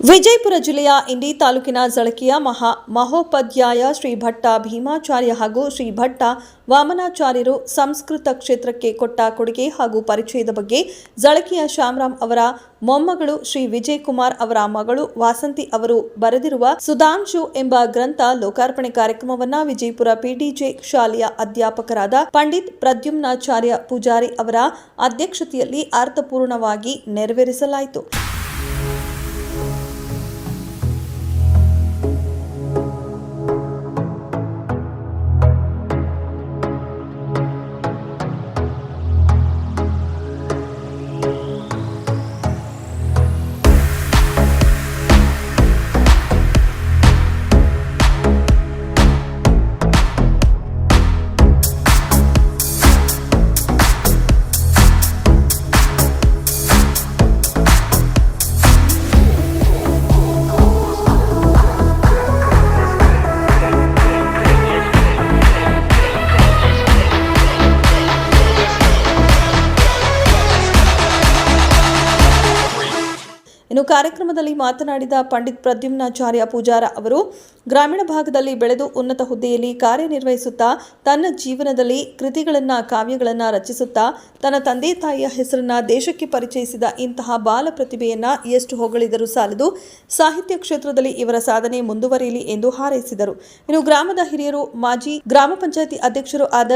ವಿಜಯಪುರ ಜಿಲ್ಲೆಯ ಇಂಡಿ ತಾಲೂಕಿನ ಜಳಕಿಯ ಮಹಾ ಮಹೋಪಾಧ್ಯಾಯ ಶ್ರೀ ಭಟ್ಟ ಭೀಮಾಚಾರ್ಯ ಹಾಗೂ ಶ್ರೀ ಭಟ್ಟ ವಾಮನಾಚಾರ್ಯರು ಸಂಸ್ಕೃತ ಕ್ಷೇತ್ರಕ್ಕೆ ಕೊಟ್ಟ ಕೊಡುಗೆ ಹಾಗೂ ಪರಿಚಯದ ಬಗ್ಗೆ ಜಳಕಿಯ ಶಾಮರಾಮ್ ಅವರ ಮೊಮ್ಮಗಳು ಶ್ರೀ ವಿಜಯ್ ಕುಮಾರ್ ಅವರ ಮಗಳು ವಾಸಂತಿ ಅವರು ಬರೆದಿರುವ ಸುಧಾಂಶು ಎಂಬ ಗ್ರಂಥ ಲೋಕಾರ್ಪಣೆ ಕಾರ್ಯಕ್ರಮವನ್ನ ವಿಜಯಪುರ ಪಿಡಿಜೆ ಶಾಲೆಯ ಅಧ್ಯಾಪಕರಾದ ಪಂಡಿತ್ ಪ್ರದ್ಯುಮ್ನಾಚಾರ್ಯ ಪೂಜಾರಿ ಅವರ ಅಧ್ಯಕ್ಷತೆಯಲ್ಲಿ ಅರ್ಥಪೂರ್ಣವಾಗಿ ನೆರವೇರಿಸಲಾಯಿತು. ಇನ್ನು ಕಾರ್ಯಕ್ರಮದಲ್ಲಿ ಮಾತನಾಡಿದ ಪಂಡಿತ್ ಪ್ರದ್ಯುಮ್ನಾಚಾರ್ಯ ಪೂಜಾರ ಅವರು, ಗ್ರಾಮೀಣ ಭಾಗದಲ್ಲಿ ಬೆಳೆದು ಉನ್ನತ ಹುದ್ದೆಯಲ್ಲಿ ಕಾರ್ಯನಿರ್ವಹಿಸುತ್ತಾ, ತನ್ನ ಜೀವನದಲ್ಲಿ ಕೃತಿಗಳನ್ನು, ಕಾವ್ಯಗಳನ್ನು ರಚಿಸುತ್ತಾ, ತನ್ನ ತಂದೆ ತಾಯಿಯ ಹೆಸರನ್ನು ದೇಶಕ್ಕೆ ಪರಿಚಯಿಸಿದ ಇಂತಹ ಬಾಲ ಪ್ರತಿಭೆಯನ್ನು ಎಷ್ಟು ಹೊಗಳಿದರೂ ಸಾಲದು. ಸಾಹಿತ್ಯ ಕ್ಷೇತ್ರದಲ್ಲಿ ಇವರ ಸಾಧನೆ ಮುಂದುವರಿಯಲಿ ಎಂದು ಹಾರೈಸಿದರು. ಇನ್ನು ಗ್ರಾಮದ ಹಿರಿಯರು, ಮಾಜಿ ಗ್ರಾಮ ಪಂಚಾಯತಿ ಅಧ್ಯಕ್ಷರು ಆದ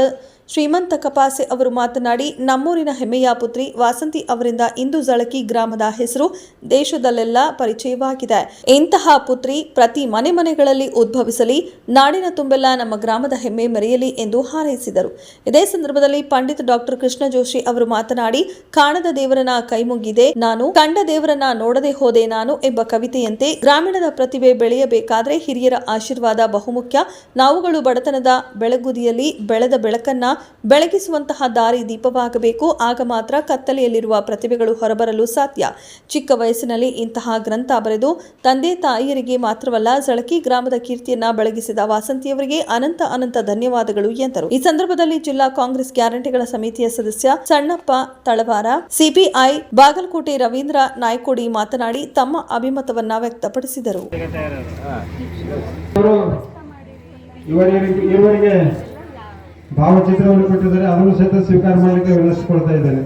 ಶ್ರೀಮಂತ ಕಪಾಸೆ ಅವರು ಮಾತನಾಡಿ, ನಮ್ಮೂರಿನ ಹೆಮ್ಮೆಯ ಪುತ್ರಿ ವಾಸಂತಿ ಅವರಿಂದ ಇಂದು ಜಳಕಿ ಗ್ರಾಮದ ಹೆಸರು ದೇಶದಲ್ಲೆಲ್ಲ ಪರಿಚಯವಾಗಿದೆ. ಇಂತಹ ಪುತ್ರಿ ಪ್ರತಿ ಮನೆ ಮನೆಗಳಲ್ಲಿ ಉದ್ಭವಿಸಲಿ, ನಾಡಿನ ತುಂಬೆಲ್ಲ ನಮ್ಮ ಗ್ರಾಮದ ಹೆಮ್ಮೆ ಮೆರೆಯಲಿ ಎಂದು ಹಾರೈಸಿದರು. ಇದೇ ಸಂದರ್ಭದಲ್ಲಿ ಪಂಡಿತ್ ಡಾಕ್ಟರ್ ಕೃಷ್ಣ ಜೋಶಿ ಅವರು ಮಾತನಾಡಿ, ಕಾಣದ ದೇವರನ್ನ ಕೈಮುಗಿದೆ ನಾನು, ಕಂಡ ದೇವರನ್ನ ನೋಡದೆ ಹೋದೆ ನಾನು ಎಂಬ ಕವಿತೆಯಂತೆ ಗ್ರಾಮೀಣದ ಪ್ರತಿಭೆ ಬೆಳೆಯಬೇಕಾದ್ರೆ ಹಿರಿಯರ ಆಶೀರ್ವಾದ ಬಹುಮುಖ್ಯ. ನಾವುಗಳು ಬಡತನದ ಬೆಳಗುದಿಯಲ್ಲಿ ಬೆಳೆದ ಬೆಳಕನ್ನ ಬೆಳಗಿಸುವಂತಹ ದಾರಿ ದೀಪವಾಗಬೇಕು. ಆಗ ಮಾತ್ರ ಕತ್ತಲೆಯಲ್ಲಿರುವ ಪ್ರತಿಭೆಗಳು ಹೊರಬರಲು ಸಾಧ್ಯ. ಚಿಕ್ಕ ವಯಸ್ಸಿನಲ್ಲಿ ಇಂತಹ ಗ್ರಂಥ ಬರೆದು ತಂದೆ ತಾಯಿಯರಿಗೆ ಮಾತ್ರವಲ್ಲ ಜಳಕಿ ಗ್ರಾಮದ ಕೀರ್ತಿಯನ್ನ ಬೆಳಗಿಸಿದ ವಾಸಂತಿಯವರಿಗೆ ಅನಂತ ಅನಂತ ಧನ್ಯವಾದಗಳು ಎಂದರು. ಈ ಸಂದರ್ಭದಲ್ಲಿ ಜಿಲ್ಲಾ ಕಾಂಗ್ರೆಸ್ ಗ್ಯಾರಂಟಿಗಳ ಸಮಿತಿಯ ಸದಸ್ಯ ಸಣ್ಣಪ್ಪ ತಳವಾರ, ಸಿಪಿಐ ಬಾಗಲಕೋಟೆ ರವೀಂದ್ರ ನಾಯ್ಕೋಡಿ ಮಾತನಾಡಿ ತಮ್ಮ ಅಭಿಮತವನ್ನ ವ್ಯಕ್ತಪಡಿಸಿದರು. ಇವರಿಗೆ ಭಾವಚಿತ್ರವನ್ನು ಕೊಟ್ಟಿದ್ದಾರೆ. ಅದನ್ನು ಸಹಿತ ಸ್ವೀಕಾರ ಮಾಡಲಿಕ್ಕೆ ವಿನಂತಿಸಿಕೊಳ್ತಾ ಇದ್ದೇನೆ.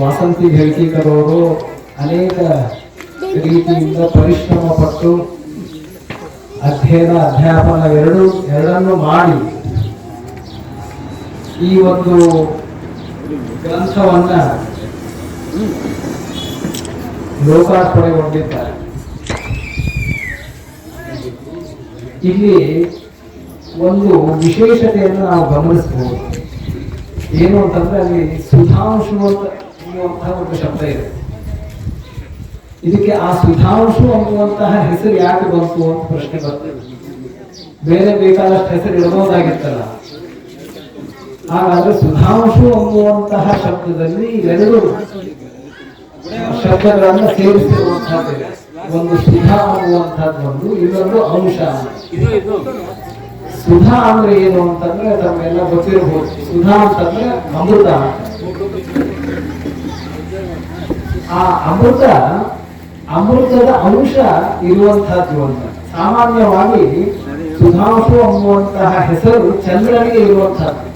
ವಾಸಂತಿ ಹೆಳ್ಕೀಕರ್ ಅವರು ಅನೇಕ ರೀತಿಯಿಂದ ಪರಿಶ್ರಮ ಪಟ್ಟು ಅಧ್ಯಯನ ಅಧ್ಯಾಪನ ಎರಡು ಎರಡನ್ನು ಮಾಡಿ ಈ ಒಂದು ಗ್ರಂಥವನ್ನ ಲೋಕಾರ್ಪಣೆಗೊಂಡಿದ್ದಾರೆ ಇಲ್ಲಿ ಒಂದು ವಿಶೇಷತೆಯನ್ನು ನಾವು ಗಮನಿಸಬಹುದು. ಏನು ಅಂತಂದ್ರೆ ಅಲ್ಲಿ ಸುಧಾಂಶು ಅಂತ ಅನ್ನುವಂತಹ ಒಂದು ಶಬ್ದ ಇದೆ. ಇದಕ್ಕೆ ಆ ಸುಧಾಂಶು ಅನ್ನುವಂತಹ ಹೆಸರು ಯಾಕೆ ಬಂತು ಅಂತ ಪ್ರಶ್ನೆ ಬರ್ತದೆ. ಬೇರೆ ಬೇಕಾದಷ್ಟು ಹೆಸರು ಇಡಬಹುದಾಗಿತ್ತಲ್ಲ ಹಾಗಾದ್ರೆ ಸುಧಾಂಶು ಅನ್ನುವಂತಹ ಶಬ್ದದಲ್ಲಿ ಎರಡು ಶಬ್ದಗಳನ್ನು ಸೇರಿಸಿರುವಂತಹದ್ದು ಒಂದು ಸುಧಾ ಅನ್ನುವಂಥದ್ದು ಒಂದು, ಇನ್ನೊಂದು ಅಂಶ ಸುಧಾ ಅಂದ್ರೆ ಏನು ಅಂತಂದ್ರೆ ತಮ್ಮೆಲ್ಲ ಗೊತ್ತಿರಬಹುದು ಸುಧಾ ಅಂತಂದ್ರೆ ಅಮೃತ ಆ ಅಮೃತ, ಅಮೃತದ ಅಂಶ ಇರುವಂತಹದ್ದು ಅಂತ. ಸಾಮಾನ್ಯವಾಗಿ ಸುಧಾಂಶು ಅನ್ನುವಂತಹ ಹೆಸರು ಚಂದ್ರನಿಗೆ ಇರುವಂತಹದ್ದು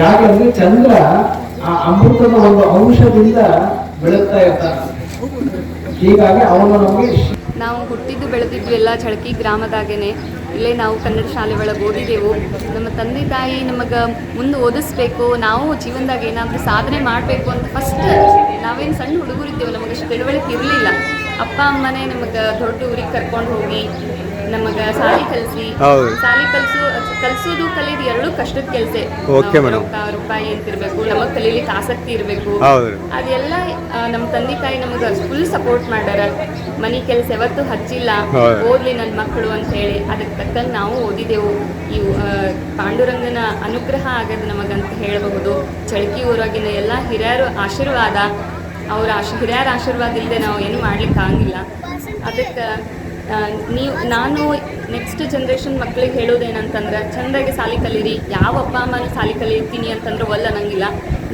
ಯಾಕಂದ್ರೆ ಚಂದ್ರ ಆ ಅಮೃತದ ಒಂದು ಅಂಶದಿಂದ ಬೆಳಗ್ತಾ ಇರ್ತಾನೆ. ಹೀಗಾಗಿ ಅವನು ನಮಗೆ ನಾವು ಹುಟ್ಟಿದ್ದು ಬೆಳೆದಿದ್ದು ಎಲ್ಲ ಚಳಕಿ ಗ್ರಾಮದಾಗೇನೆ. ಇಲ್ಲೇ ನಾವು ಕನ್ನಡ ಶಾಲೆ ಒಳಗೆ ಓದಿದೆವು. ನಮ್ಮ ತಂದೆ ತಾಯಿ ನಮಗೆ ಮುಂದೆ ಓದಿಸ್ಬೇಕು, ನಾವು ಜೀವನದಾಗ ಏನಾದರೂ ಸಾಧನೆ ಮಾಡಬೇಕು ಅಂತ ಫಸ್ಟ್ ನಾವೇನು ಸಣ್ಣ ಹುಡುಗರಿದ್ದೇವೆ ನಮಗೆ ಅಷ್ಟು ತಿಳುವಳಿಕೆ ಇರಲಿಲ್ಲ. ಅಪ್ಪ ಅಮ್ಮನೇ ನಮಗೆ ದೊಡ್ಡ ಊರಿಗೆ ಕರ್ಕೊಂಡು ಹೋಗಿ ನಮಗೆ ಸಾಲಿ ಕಲಿಸಿ. ಹೌದು. ಸಾಲಿ ಕಲಿಸು ಕಲಸೋದು ಕಲಿಯೋದು ಎರಡೂ ಕಷ್ಟದ ಕೆಲಸ. Okay, madam. ರೂಪಾಯಿ ಅಂತಿರ್ಬೇಕು ನಮಗೆ ಕಲೀಲಿಕ್ಕೆ ಆಸಕ್ತಿ ಇರಬೇಕು. ಹೌದ್ರಿ. ಅದೆಲ್ಲ ಆ, ನಮ್ಮ ತಂದೆ ತಾಯಿ ನಮಗೆ ಫುಲ್ ಸಪೋರ್ಟ್ ಮಾಡ್ಯಾರ. ಮನಿ ಕೆಲಸ ಯಾವತ್ತೂ ಹಚ್ಚಿಲ್ಲ. ಹೌದು. ಓದ್ಲಿ ನನ್ನ ಮಕ್ಕಳು ಅಂತ ಹೇಳಿ. ಅದಕ್ಕೆ ತಕ್ಕಂಗೆ ನಾವು ಓದಿದೆವು. ಈ ಆ, ಪಾಂಡುರಂಗನ ಅನುಗ್ರಹ ಆಗದ ನಮಗಂತ ಹೇಳಬಹುದು. ಚಳಕಿ ಊರಾಗಿನ ಎಲ್ಲ ಹಿರಿಯರು ಆಶೀರ್ವಾದ. ಅವ್ರ ಆಶ್, ಹಿರಿಯರ ಆಶೀರ್ವಾದ ಇಲ್ಲದೆ ನಾವು ಏನು ಮಾಡ್ಲಿಕ್ಕೆ ಆಗಿಲ್ಲ ಅದಕ್ಕೆ ನೀವು, ನಾನು ನೆಕ್ಸ್ಟ್ ಜನ್ರೇಷನ್ ಮಕ್ಳಿಗೆ ಹೇಳೋದೇನಂತಂದ್ರೆ, ಚೆಂದಾಗಿ ಸಾಲಿ ಕಲೀರಿ, ಯಾವ ಅಪ್ಪ ಅಮ್ಮನೂ ಸಾಲಿ ಕಲಿತೀನಿ ಅಂತಂದ್ರೆ ಒಲ್ಲ ಅನ್ನಂಗಿಲ್ಲ.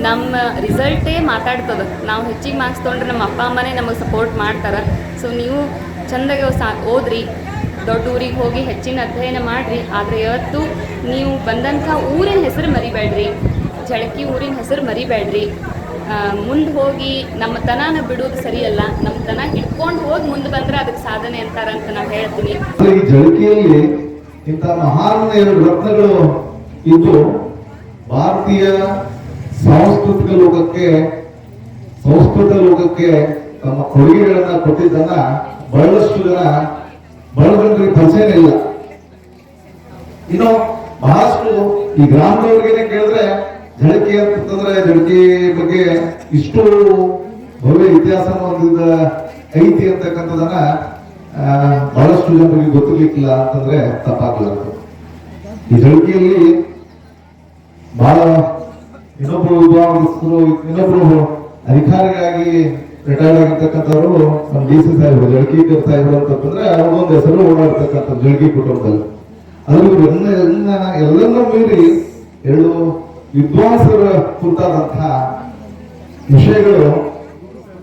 ನಮ್ಮ ರಿಸಲ್ಟೇ ಮಾತಾಡ್ತದೆ. ನಾವು ಹೆಚ್ಚಿಗೆ ಮಾರ್ಕ್ಸ್ ತೊಗೊಂಡ್ರೆ ನಮ್ಮ ಅಪ್ಪ ಅಮ್ಮನೇ ನಮಗೆ ಸಪೋರ್ಟ್ ಮಾಡ್ತಾರೆ. ಸೊ ನೀವು ಚೆಂದಾಗಿ ಸಾ, ಓದ್ರಿ, ದೊಡ್ಡ ಊರಿಗೆ ಹೋಗಿ ಹೆಚ್ಚಿನ ಅಧ್ಯಯನ ಮಾಡಿರಿ. ಆದರೆ ಇವತ್ತು ನೀವು ಬಂದಂಥ ಊರಿನ ಹೆಸರು ಮರಿಬೇಡ್ರಿ. ಚಳಕಿ ಊರಿನ ಹೆಸರು ಮರಿಬೇಡ್ರಿ. ಮುಂದೆ ಹೋಗಿ ನಮ್ಮ ತನಾನ ಬಿಡೋದು ಸರಿಯಲ್ಲ ನಮ್ಮ ತನ ಹಿಡ್ಕೊಂಡು ಹೋಗಿ ಮುಂದೆ ಬಂದ್ರೆ ಅದಕ್ಕೆ ಸಾಧನೆ ಅಂತಾರಂತ ನಾವು ಹೇಳ್ತೀನಿ ಜಳಕಿಯಲ್ಲಿ ಇಂಥ ಮಹಾನ್ ರತ್ನಗಳು ಇದ್ದು ಭಾರತೀಯ ಸಾಂಸ್ಕೃತಿಕ ಲೋಕಕ್ಕೆ, ಸಂಸ್ಕೃತ ಲೋಕಕ್ಕೆ ತಮ್ಮ ಕೊಡುಗೆಗಳನ್ನ ಕೊಟ್ಟಿದ್ದನ್ನ ಬಹಳಷ್ಟು ಜನ ಬಹಳ ಪರಿಚಯ ಇಲ್ಲ. ಇನ್ನು ಬಹಳಷ್ಟು ಈ ಗ್ರಾಮದವ್ರಿಗೇನೆ ಕೇಳಿದ್ರೆ ಜಳಕಿ ಅಂತಂದ್ರೆ ಜಳಕಿ ಬಗ್ಗೆ ಇಷ್ಟು ಭವ್ಯ ಇತಿಹಾಸ ಐತಿ ಅಂತಕ್ಕಂಥದನ್ನ ಬಹಳಷ್ಟು ಜನರಿಗೆ ಗೊತ್ತಿರ್ಲಿಕ್ಕಿಲ್ಲ ಅಂತಂದ್ರೆ ತಪ್ಪಾಗಲಾರದು ಈ ಜಳಕಿಯಲ್ಲಿ ಬಹಳ ಇನ್ನೊಬ್ರು ವಿದ್ವಾಂಸರು, ಇನ್ನೊಬ್ರು ಅಧಿಕಾರಿಯಾಗಿ ರಿಟೈರ್ಡ್ ಆಗಿರ್ತಕ್ಕಂಥವ್ರು ನಮ್ಮ ಡಿ ಸಿ ಸಾಹೇಬರು ಜಳಕಿ ಸಾಹೇಬರು ಅಂತಂದ್ರೆ ಅವ್ರೊಂದು ಹೆಸರು ಓಡಾಡ್ತಕ್ಕಂಥ ಜಳಕಿ ಕುಟುಂಬದಲ್ಲಿ ಅದ್ರ ಎಲ್ಲ ಎಲ್ಲ- ಎಲ್ಲನ್ನೂ ಮೀರಿ ಎರಡು ವಿದ್ವಾಂಸರ ಕುರಿತಾದಂತಹ ವಿಷಯಗಳು